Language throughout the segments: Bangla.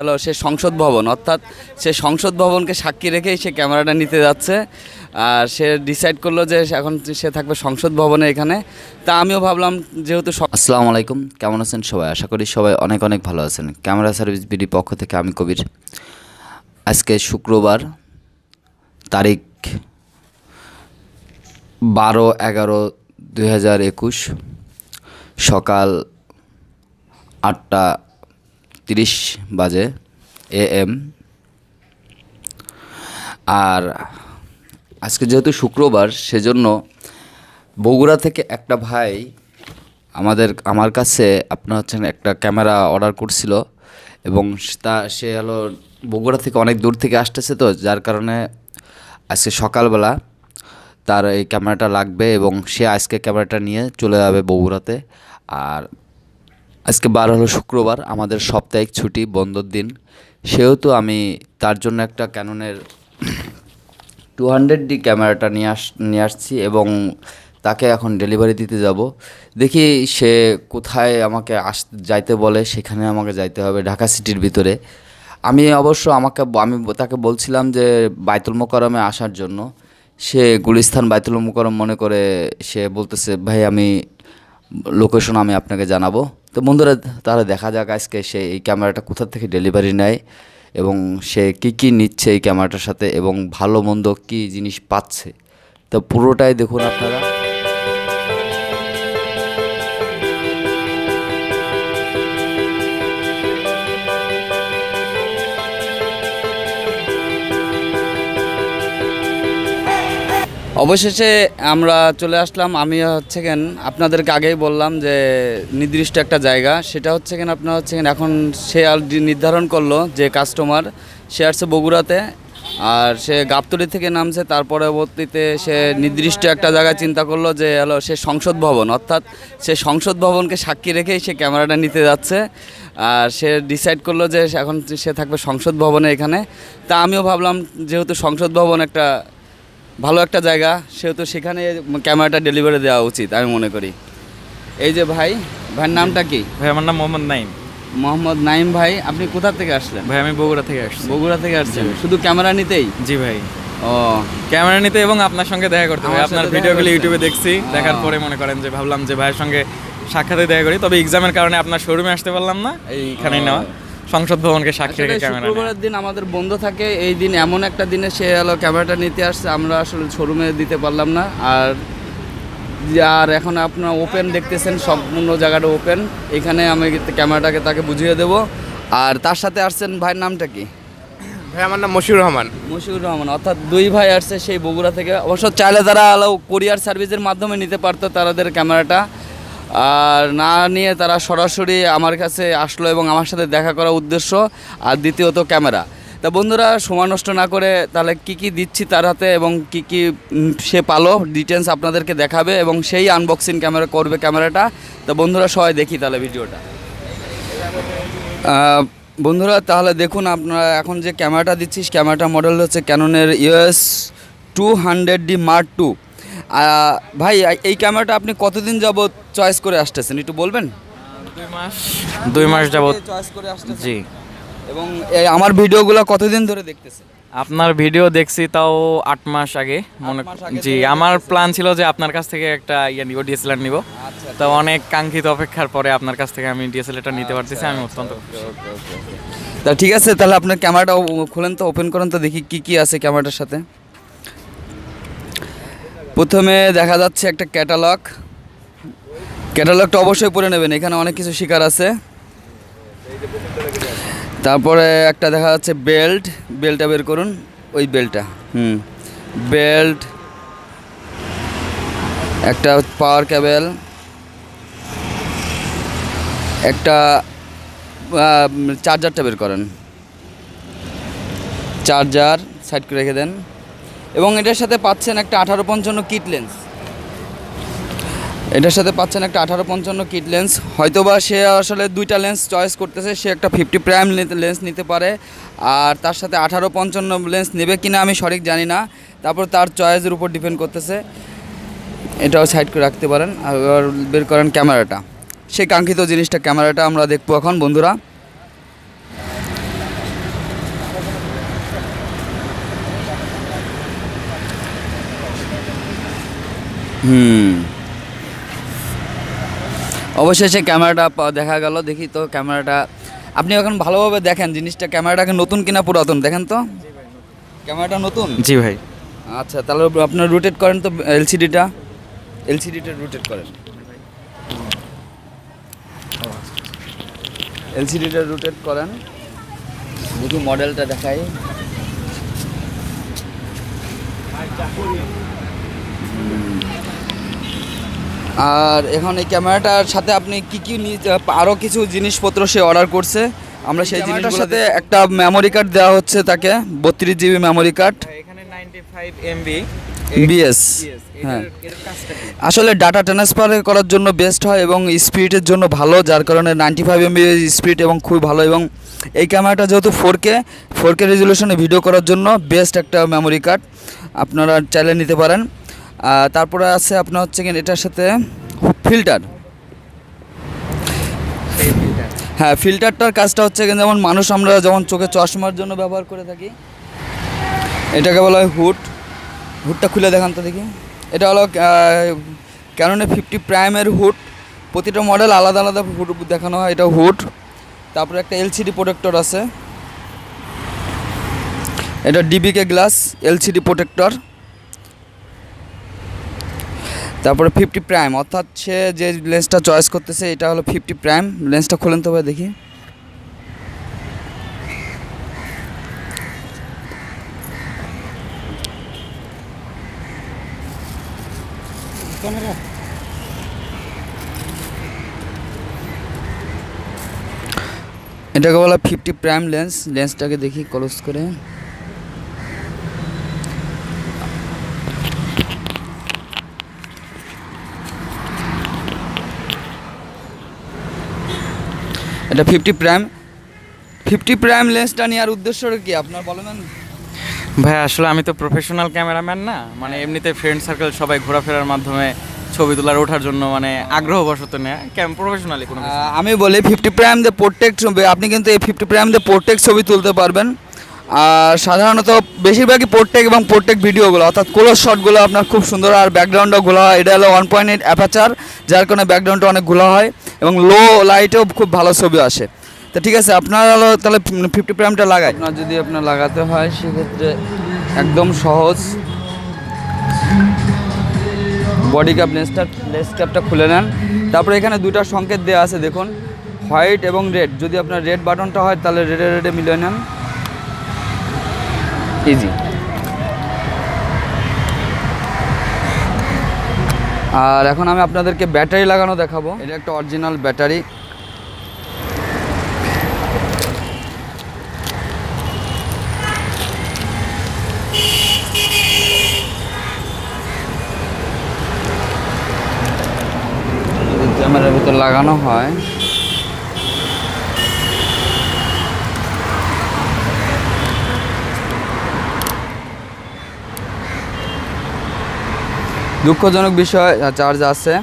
হলো সে সংসদ ভবন, অর্থাৎ সে সংসদ ভবনকে সাক্ষী রেখেই সে ক্যামেরাটা নিতে যাচ্ছে। আর সে ডিসাইড করল যে এখন সে থাকবে সংসদ ভবনে এখানে। তা আমিও ভাবলাম যেহেতু আসসালামু আলাইকুম, কেমন আছেন সবাই? আশা করি সবাই অনেক অনেক ভালো আছেন। ক্যামেরা সার্ভিস বিডি পক্ষ থেকে আমি কবির। আজকে শুক্রবার, তারিখ বারো এগারো দুই সকাল আটটা তিরিশ বাজে এ এম। আর আজকে যেহেতু শুক্রবার, সেজন্য বগুড়া থেকে একটা ভাই আমাদের, আমার কাছে আপনার হচ্ছেন একটা ক্যামেরা অর্ডার করছিল এবং তা, সে হলো বগুড়া থেকে অনেক দূর থেকে আসতেছে তো, যার কারণে আজকে সকালবেলা তার এই ক্যামেরাটা লাগবে এবং সে আজকে ক্যামেরাটা নিয়ে চলে যাবে বগুড়াতে। আর আজকে বার হলো শুক্রবার, আমাদের সাপ্তাহিক ছুটি, বন্ধর দিন। সেহেতু আমি তার জন্য একটা ক্যাননের টু হান্ড্রেড ডি ক্যামেরাটা নিয়ে আস, নিয়ে আসছি এবং তাকে এখন ডেলিভারি দিতে যাব। দেখি সে কোথায় আমাকে আস, যাইতে বলে, সেখানে আমাকে যাইতে হবে ঢাকা সিটির ভিতরে। আমি অবশ্য আমাকে আমি তাকে বলছিলাম যে বাইতুল মোকারমে আসার জন্য। সে গুলিস্তান বাইতুল মোকারম মনে করে সে বলতেছে, ভাই, আমি লোকেশন আমি আপনাকে জানাব। তো বন্ধুরা, তাহলে দেখা যাক আজকে সে এই ক্যামেরাটা কোথা থেকে ডেলিভারি নেয় এবং সে কি কি নিচ্ছে এই ক্যামেরাটার সাথে এবং ভালো মন্দ কী জিনিস পাচ্ছে। তো পুরোটাই দেখুন আপনারা। অবশেষে আমরা চলে আসলাম। আমি হচ্ছে কেন, আপনাদেরকে আগেই বললাম যে নির্দিষ্ট একটা জায়গা। সেটা হচ্ছে কেন, আপনার হচ্ছে কেন, এখন সে আর নির্ধারণ করল যে কাস্টমার সে আসছে বগুড়াতে, আর সে গাবতলি থেকে নামছে, তার পরবর্তীতে সে নির্দিষ্ট একটা জায়গায় চিন্তা করল যে, হলো সে সংসদ ভবন, অর্থাৎ সে সংসদ ভবনকে সাক্ষী রেখেই সে ক্যামেরাটা নিতে যাচ্ছে। আর সে ডিসাইড করল যে এখন সে থাকবে সংসদ ভবনে এখানে। তা আমিও ভাবলাম, যেহেতু সংসদ ভবন একটা ভালো একটা জায়গা সেহেতু সেখানে ক্যামেরাটা ডেলিভারি দেওয়া উচিত আমি মনে করি। এই যে ভাই ভাইয়ের নামটা কি? ভাই আমার নাম মোহাম্মদ নাইম মোহাম্মদ নাইম ভাই আপনি কোথা থেকে আসলেন? ভাই আমি বগুড়া থেকে আসছি। বগুড়া থেকে আসছেন। শুধু ক্যামেরা নিতেই? জি ভাই। ও। ক্যামেরা নিতে এবং আপনার সঙ্গে দেখা করতে ভাই আপনার ভিডিওগুলো ইউটিউবে দেখছি দেখার পরে মনে করেন যে ভাবলাম যে ভাইয়ের সঙ্গে সাক্ষাতে দেখা করি তবে এক্সামের কারণে আপনার শোরুমে আসতে পারলাম না এইখানেই নেওয়া। সংসদ ভবনকে সাক্ষী রেখে ক্যামেরা শুক্রবারের দিন আমাদের বন্ধ থাকে এই দিন এমন একটা দিনে সে হলো ক্যামেরাটা নিতে আসছে আমরা আসলে শোরুমে দিতে পারলাম না। আর আর এখন আপনার ওপেন দেখতেছেন সম্পূর্ণ জায়গাটা ওপেন। এখানে আমি ক্যামেরাটাকে তাকে বুঝিয়ে দেব। আর তার সাথে আসছেন ভাইয়ের নামটা কি? ভাই আমার নাম মশিউর রহমান। মশিউর রহমান অর্থাৎ দুই ভাই আসছে সেই বগুড়া থেকে। অবশ্য চাইলে তারা আলো কোরিয়ার সার্ভিসের মাধ্যমে নিতে পারতো তাদের ক্যামেরাটা। আর না নিয়ে তারা সরাসরি আমার কাছে আসলো এবং আমার সাথে দেখা করার উদ্দেশ্য আর দ্বিতীয়ত ক্যামেরা। তা বন্ধুরা, সময় নষ্ট না করে তাহলে কি কি দিচ্ছি তার হাতে এবং কি কি সে পালো ডিটেলস আপনাদেরকে দেখাবে এবং সেই আনবক্সিং ক্যামেরা করবে ক্যামেরাটা। তা বন্ধুরা, সবাই দেখি তাহলে ভিডিওটা। বন্ধুরা, তাহলে দেখুন আপনারা এখন যে ক্যামেরাটা দিচ্ছিস, ক্যামেরাটা মডেল হচ্ছে ক্যাননের EOS two hundred D mark two ভাই এই ক্যামেরাটা আপনি কতদিন যাবত চয়েস করে আসতেছেন? একটু বলবেন? দুই মাস। দুই মাস যাবত চয়েস করে আসতেছেন? জি। এবং আমার ভিডিওগুলো কতদিন ধরে দেখতেছেন? আপনার ভিডিও দেখছি তাও আট মাস আগে মনে জি আমার প্ল্যান ছিল যে আপনার কাছ থেকে একটা ইয়ে নিব ডিএসএলআর নিব। আচ্ছা তো অনেক কাঙ্ক্ষিত অপেক্ষার পরে আপনার কাছ থেকে আমি ডিএসএলআরটা নিতে পারতেছি আমি অত্যন্ত তা ঠিক আছে তাহলে আপনার ক্যামেরাটা খোলেন তো ওপেন করেন তো দেখি কি কি আছে ক্যামেরাটার সাথে। প্রথমে দেখা যাচ্ছে একটা ক্যাটালগ। ক্যাটালগটা অবশ্যই পড়ে নেবেন, এখানে অনেক কিছু শিকার আছে। তারপরে একটা দেখা যাচ্ছে বেল্ট, বেল্টটা বের করুন, ওই বেল্টটা, হুম, বেল্ট, একটা পাওয়ার কেবেল একটা চার্জারটা বের করেন। চার্জার সাইড করে রেখে দেন। এবং এটার সাথে পাচ্ছেন একটা আঠারো পঞ্চান্ন কিট লেন্স। এটার সাথে পাচ্ছেন একটা আঠারো পঞ্চান্ন কিট লেন্স। হয়তোবা সে আসলে দুইটা লেন্স চয়েস করতেছে, সে একটা ফিফটি প্রাইম লেন্স নিতে পারে। আর তার সাথে আঠারো পঞ্চান্ন লেন্স নেবে কিনা আমি সঠিক জানি না। তারপর তার চয়েসের উপর ডিপেন্ড করতেছে। এটাও সাইড করে রাখতে পারেন। আর বের করেন ক্যামেরাটা। সেই কাঙ্ক্ষিত জিনিসটা ক্যামেরাটা আমরা দেখব এখন, বন্ধুরা। হুম। অবশেষে ক্যামেরাটা দেখা গেল দেখি তো ক্যামেরাটা। আপনি এখন ভালোভাবে দেখেন জিনিসটা ক্যামেরাটাকে নতুন কিনা পুরাতন দেখেন তো। ক্যামেরাটা নতুন? জি ভাই। আচ্ছা তাহলে আপনার রোটেট করেন তো এলসিডিটা এলসিডিটা রোটেট করেন। এলসিডিটা রোটেট করেন। দেখি মডেলটা দেখাই হুম। আর এখন এই ক্যামেরাটার সাথে আপনি কি কি আরও কিছু জিনিসপত্র সে অর্ডার করছে? আমরা সেই জিনিসটার সাথে একটা মেমোরি কার্ড দেওয়া হচ্ছে তাকে বত্রিশ জিবি মেমোরি কার্ড এখানে নাইনটি ফাইভ এমবি বিএস হ্যাঁ। আসলে ডাটা ট্রান্সফার করার জন্য বেস্ট হয় এবং স্পিডের জন্য ভালো যার কারণে নাইনটি ফাইভ এমবি স্পিড এবং খুবই ভালো এবং এই ক্যামেরাটা যেহেতু ফোর কে ফোর কে রেজলিউশনে ভিডিও করার জন্য বেস্ট একটা মেমোরি কার্ড আপনারা চাইলে নিতে পারেন। তারপরে আছে আপনার হচ্ছে এটার সাথে ফিল্টার হ্যাঁ ফিল্টারটার কাজটা হচ্ছে যেমন মানুষ আমরা যেমন চোখে চশমার জন্য ব্যবহার করে থাকি এটাকে বলা হয় হুট হুটটা খুলে দেখান তো দেখি। এটা হলো ক্যাননে ফিফটি প্রাইমের হুট প্রতিটা মডেল আলাদা আলাদা হুট দেখানো হয় এটা হুট তারপরে একটা এলসিডি প্রোটেক্টর আছে। এটা ডিবিকে গ্লাস এলসিডি প্রোটেক্টর তারপরে ফিফটি প্রাইম অর্থাৎ সে যে লেন্সটা চয়েস করতেছে, এটা হলো ফিফটি প্রাইম লেন্সটা খোলেন তো দেখি। এটাকে বলা ফিফটি প্রাইম লেন্স লেন্সটাকে দেখি ক্লোজ করে। এটা ফিফটি প্রাইম ফিফটি প্রাইম লেন্সটা নেওয়ার উদ্দেশ্য কি? আপনার বলেন ভাই আসলে আমি তো প্রফেশনাল ক্যামেরাম্যান না। মানে এমনিতে ফ্রেন্ড সার্কেল সবাই ঘোরাফেরার মাধ্যমে ছবি তোলার ওঠার জন্য মানে আগ্রহবশত নেয় ক্যাম প্রফেশনালি কোনো আমি বলি ফিফটি প্রাইম দিয়ে প্রোটেক্ট ছবি আপনি কিন্তু এই ফিফটি প্রাইম দিয়ে প্রোটেক্ট ছবি তুলতে পারবেন। আর সাধারণত বেশিরভাগই প্রোটেক্ট এবং প্রোটেক্ট ভিডিওগুলো অর্থাৎ কোলো শটগুলো আপনার খুব সুন্দর আর ব্যাকগ্রাউন্ডও ঘোলা হয়। এটা হলো ওয়ান পয়েন্ট এইট অ্যাপাচার যার কারণে ব্যাকগ্রাউন্ডটা অনেক ঘোলা হয় এবং লো লাইটেও খুব ভালো ছবি আসে। তো ঠিক আছে, আপনার হলো তাহলে ফিফটি প্রাইমটা লাগাই। আপনার যদি আপনার লাগাতে হয়, সেক্ষেত্রে একদম সহজ। বডি ক্যাপ লেন্সটা লেন্স ক্যাপটা খুলে নেন। তারপরে এখানে দুটো সংকেত দেওয়া আছে, দেখুন। হোয়াইট এবং রেড যদি আপনার রেড বাটনটা হয়, তাহলে রেডে রেডে মিলিয়ে নেন। ইজি আর এখন আমি আপনাদেরকে ব্যাটারি লাগানো দেখাবো। এটা একটা অরিজিনাল ব্যাটারি। ক্যামেরার ভিতর লাগানো হয়। দুঃখজনক বিষয় চার্জ আছে।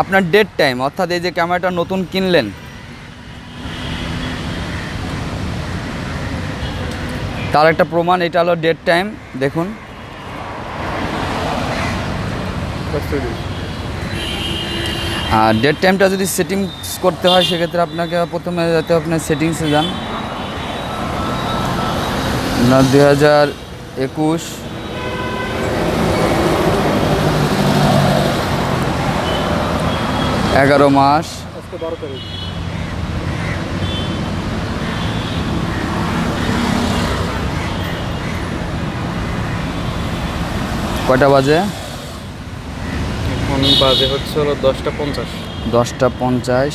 আপনার ডেট টাইম অর্থাৎ এই যে ক্যামেরাটা নতুন কিনলেন। তার একটা প্রমাণ, এটা হলো ডেট টাইম দেখুন। আর ডেট টাইমটা যদি সেটিংস করতে হয়, সেক্ষেত্রে আপনাকে প্রথমে যাতে আপনার সেটিংসে যান। দুই হাজার একুশ এগারো মাস। কয়টা বাজে? এখন বাজে হচ্ছে হলো দশটা পঞ্চাশ। দশটা পঞ্চাশ।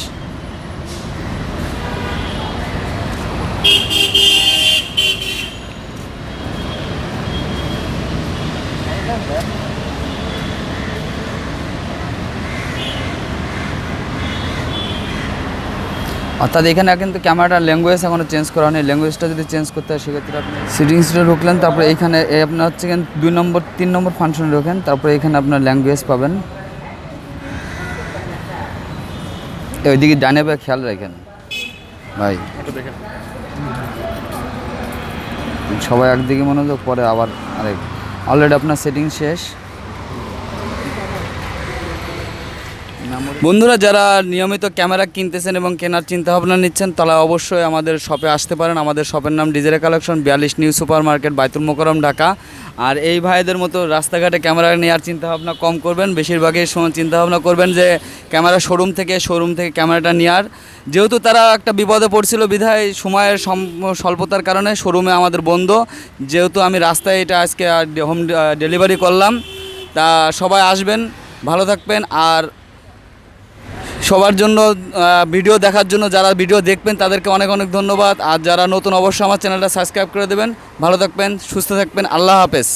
অর্থাৎ এখানে কিন্তু ক্যামেরাটার ল্যাঙ্গুয়েজ এখনও চেঞ্জ করা হয়নি। ল্যাঙ্গুয়েজটা যদি চেঞ্জ করতে হয় সেক্ষেত্রে আপনি সেটিংসটা ঢুকলেন তারপরে এখানে আপনার হচ্ছে দুই নম্বর তিন নম্বর ফাংশনে ঢোকেন তারপরে এখানে আপনার ল্যাঙ্গুয়েজ পাবেন। ওইদিকে ডানে বা খেয়াল রাখেন। ভাই সবাই একদিকে মনোযোগ পরে আবার আরেক। অলরেডি আপনার সেটিং শেষ। বন্ধুরা, যারা নিয়মিত ক্যামেরা কিনতেছেন এবং কেনার চিন্তা ভাবনা নিচ্ছেন, তারা অবশ্যই আমাদের শপে আসতে পারেন। আমাদের শপের নাম ডিজেরে কালেকশন, বিয়াল্লিশ new super market, Baitul Mukarram Dhaka. আর এই ভাইদের মতো রাস্তাঘাটে ক্যামেরা নেওয়ার চিন্তা ভাবনা কম করবেন। বেশিরভাগই সময় চিন্তা ভাবনা করবেন যে, ক্যামেরা শোরুম থেকে শোরুম থেকে ক্যামেরাটা নেওয়ার যেহেতু তারা একটা বিপদে পড়ছিল বিধায়, সময়ের সম- স্বল্পতার কারণে শোরুমে আমাদের বন্ধ। যেহেতু আমি রাস্তায় এটা আজকে হোম ডেলিভারি করলাম। তা সবাই আসবেন, ভালো থাকবেন। আর সবার জন্য ভিডিও দেখার জন্য যারা ভিডিও দেখবেন, তাদেরকে অনেক অনেক ধন্যবাদ। আর যারা নতুন, অবশ্যই আমার চ্যানেলটা সাবস্ক্রাইব করে দেবেন। ভালো থাকবেন, সুস্থ থাকবেন। আল্লাহ হাফেজ।